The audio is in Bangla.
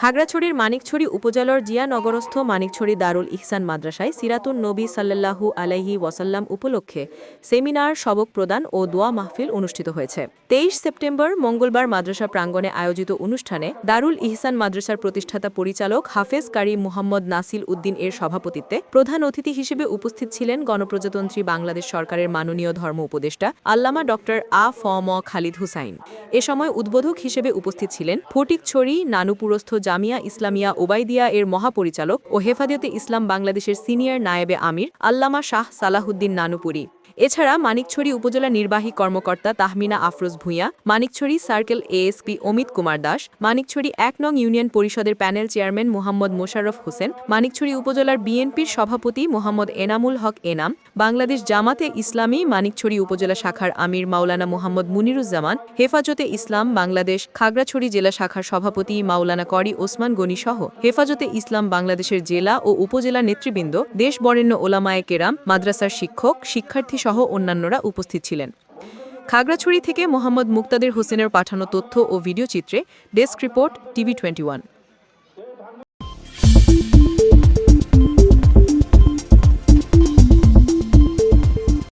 খাগড়াছড়ির মানিকছড়ি উপজেলার জিয়ানগরস্থ মানিকছড়ি দারুল ইহসান মাদ্রাসায় সিরাতুন নবী সাল্লাল্লাহু আলাইহি ওয়াসাল্লাম উপলক্ষে সেমিনার, সবক প্রদান ও দোয়া মাহফিল অনুষ্ঠিত হয়েছে। তেইশ সেপ্টেম্বর মঙ্গলবার মাদ্রাসা প্রাঙ্গণে আয়োজিত অনুষ্ঠানে দারুল ইহসান মাদ্রাসার প্রতিষ্ঠাতা পরিচালক হাফেজ কারি মুহাম্মদ নাসিল উদ্দিন এর সভাপতিত্বে প্রধান অতিথি হিসেবে উপস্থিত ছিলেন গণপ্রজাতন্ত্রী বাংলাদেশ সরকারের মাননীয় ধর্ম উপদেষ্টা আল্লামা ডক্টর আ ফ ম খালিদ হুসাইন। এ সময় উদ্বোধক হিসেবে উপস্থিত ছিলেন ফটিকছড়ি নানুপুরস্থ জামিয়া ইসলামিয়া ওবাইদিয়া এর মহাপরিচালক ও হেফাজতে ইসলাম বাংলাদেশের সিনিয়র নায়েবে আমির আল্লামা শাহ সালাহুদ্দিন নানুপুরি। এছাড়া মানিকছড়ি উপজেলা নির্বাহী কর্মকর্তা তাহমিনা আফরোজ ভূঁইয়া, মানিকছড়ি সার্কেল এএসপি অমিত কুমার দাস, মানিকছড়ি এক নং ইউনিয়ন পরিষদের প্যানেল চেয়ারম্যান মোহাম্মদ মোশাররফ হোসেন, মানিকছড়ি উপজেলার বিএনপির সভাপতি মোহাম্মদ এনামুল হক এনাম, বাংলাদেশ জামাতে ইসলামী মানিকছড়ি উপজেলা শাখার আমির মাওলানা মোহাম্মদ মুনিরুজ্জামান, হেফাজতে ইসলাম বাংলাদেশ খাগড়াছড়ি জেলা শাখার সভাপতি মাওলানা করি ওসমান গনি সহ হেফাজতে ইসলাম বাংলাদেশের জেলা ও উপজেলা নেতৃবৃন্দ দেশ বরেণ্য ওলামায়ে কেরাম, মাদ্রাসার শিক্ষক, শিক্ষার্থী সহ অন্যান্যরা উপস্থিত ছিলেন। খাগড়াছড়ি থেকে মোহাম্মদ মুক্তাদের হোসেনের পাঠানো তথ্য ও ভিডিও চিত্রে ডেস্ক রিপোর্ট, টিভি টোয়েন্টি